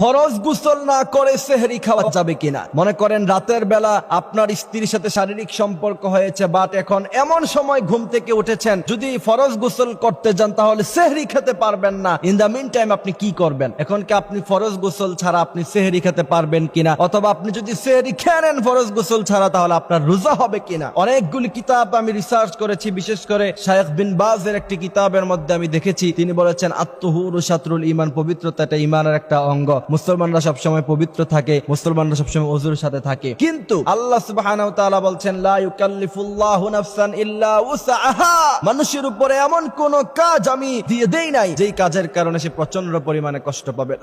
ফরজ গুসল না করে সেহরি খাওয়া যাবে কিনা? মনে করেন রাতের বেলা আপনার স্ত্রীর সাথে শারীরিক সম্পর্ক হয়েছে বাট এখন এমন সময় ঘুম থেকে উঠেছেন, যদি ফরজ গোসল করতে যান তাহলে সেহরি খেতে পারবেন না। ইন দা মিন টাইম আপনি কি করবেন? এখন কি আপনি ফরজ গোসল ছাড়া আপনি সেহরি খেতে পারবেন কিনা? অথবা আপনি যদি সেহরি খেয়ে নেন ফরজ গোসল ছাড়া, তাহলে আপনার রোজা হবে কিনা? অনেকগুলি কিতাব আমি রিসার্চ করেছি, বিশেষ করে শায়েখ বিন বাজের একটি কিতাবের মধ্যে আমি দেখেছি। তিনি বলেছেন আত্মহুর সাতরুল ইমান পবিত্রতা এটা ইমানের একটা অঙ্গ। মুসলমানরা সবসময় পবিত্র থাকে, মুসলমানরা সবসময় অজুর সাথে থাকে। কিন্তু আল্লাহ সুবহানাহু বলছেন মানুষের উপরে এমন কোন কাজ আমি দিয়ে দেই নাই, যেই কাজের কারণে সে প্রচণ্ড পরিমাণে কষ্ট পাবে।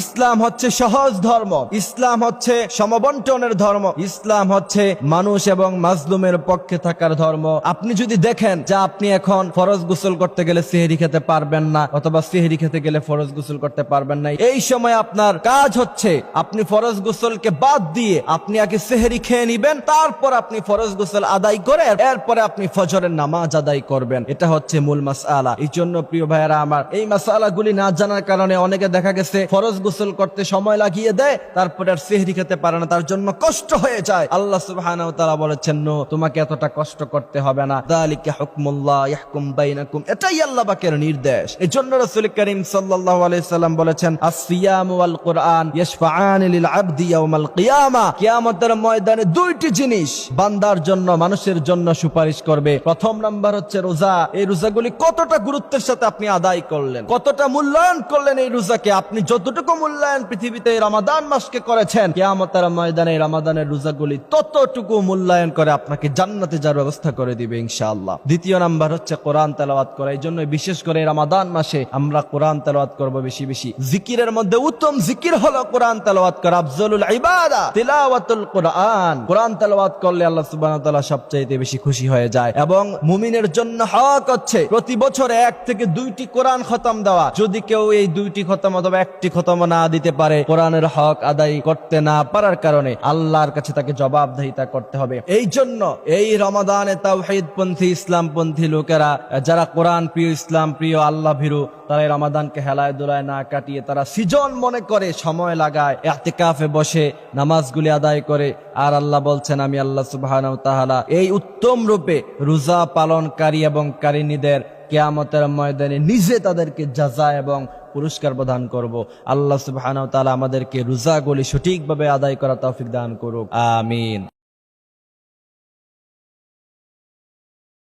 ইসলাম হচ্ছে সহজ ধর্ম। ইসলাম হচ্ছে সমবন্টনের ধর্ম। ইসলাম হচ্ছে মানুষ এবং মাজলুমের পক্ষে থাকার ধর্ম। আপনি যদি দেখেন যে আপনি এখন ফরজ গোসল করতে গেলে সেহরি খেতে পারবেন না, অথবা সেহরি খেতে গেলে ফরজ গোসল করতে পারবেন না এই সময় আপনার কাজ হচ্ছে, আপনি ফরজ গোসলকে বাদ দিয়ে আপনি আগে সেহরি খেয়ে নিবেন, তারপর আপনি ফরজ গোসল আদায় করে এরপরে আপনি ফজরের নামাজ আদায় করবেন। এটা হচ্ছে মূল মাসআলা এই জন্য প্রিয় ভাইয়েরা আমার, এই মাসআলাগুলি না জানার কারণে অনেকে দেখা গেছে ফরজ গোসল করতে সময় লাগিয়ে দেয়, তারপরে আর সেহরি খেতে পারে না, তার জন্য কষ্ট হয়ে যায়। আল্লাহ ওয়া বলেছেন, নো, তোমাকে এতটা কষ্ট করতে হবে না। যালিকা হুকমুল্লাহ ইয়াহকুম বাইনাকুম। এটাই আল্লাহ পাকের নির্দেশ। এজন্য রাসূল করিম সাল্লাল্লাহু আলাইহি সাল্লাম বলেছেন ময়দানে দুইটি জিনিস বান্দার জন্য, মানুষের জন্য সুপারিশ করবে। প্রথম নাম্বার হচ্ছে রোজা। এই রোজাগুলি কতটা গুরুত্বের সাথে আপনি আদায় করলেন? কতটা মূল্যায়ন করলেন এই রোজাকে? আপনি যতটুকু মূল্যায়ন পৃথিবীতে রমাদান মাসকে করেছেন, কিয়ামতের ময়দানে রমাদানের রোজাগুলি ততটুকু মূল্যায়ন করে আপনাকে জান্নাতে যাওয়ার ব্যবস্থা করে দিবে ইনশাআল্লাহ। দ্বিতীয় নাম্বার হচ্ছে কোরআন তেলাওয়াত করা। এই জন্য বিশেষ করে রমাদান মাসে আমরা কোরআন তেলাওয়াত করব। বেশি বেশি। জিকিরের মধ্যে উত্তম জিকির হলো কোরআন তেলাওয়াত করা, আফজলুল ইবাদা, তিলাওয়াতুল কোরআন। কোরআন তেলাওয়াত করলে আল্লাহ সুবহানাহু ওয়া তাআলা সবচাইতে বেশি খুশি হয়ে যায় এবং মুমিনের জন্য হক হচ্ছে প্রতি বছর এক থেকে দুইটি কোরআন খতম দেওয়া। যদি কেউ এই দুইটি খতম অথবা একটি খতম না দিতে পারে, কোরআনের হক আদায় করতে না পারার কারণে আল্লাহর কাছে তাকে জবাবদাহিতা করতে হবে। এই জন্য এই রমাদানে তাওহীদ পন্থী ইসলাম পন্থী লোকেরা, যারা কোরআন প্রিয়, ইসলাম প্রিয়, আল্লাহ ভীরু, তারা এই রমাদানকে হেলায় দোলায় না কাটিয়ে তারা সৃজন মনে করে সময় লাগায়, এতেকাফে বসে নামাজগুলি আদায় করে। আর আল্লাহ বলছেন, আমি আল্লাহ তাআলা এই উত্তম রূপে রোজা পালনকারী এবং কারিনীদের কেয়ামতের ময়দানে নিজে তাদেরকে যাজা এবং পুরস্কার প্রদান করব। আল্লাহ তাআলা আমাদেরকে রোজাগুলি সঠিকভাবে আদায় করা তৌফিক দান করুক। আমিন।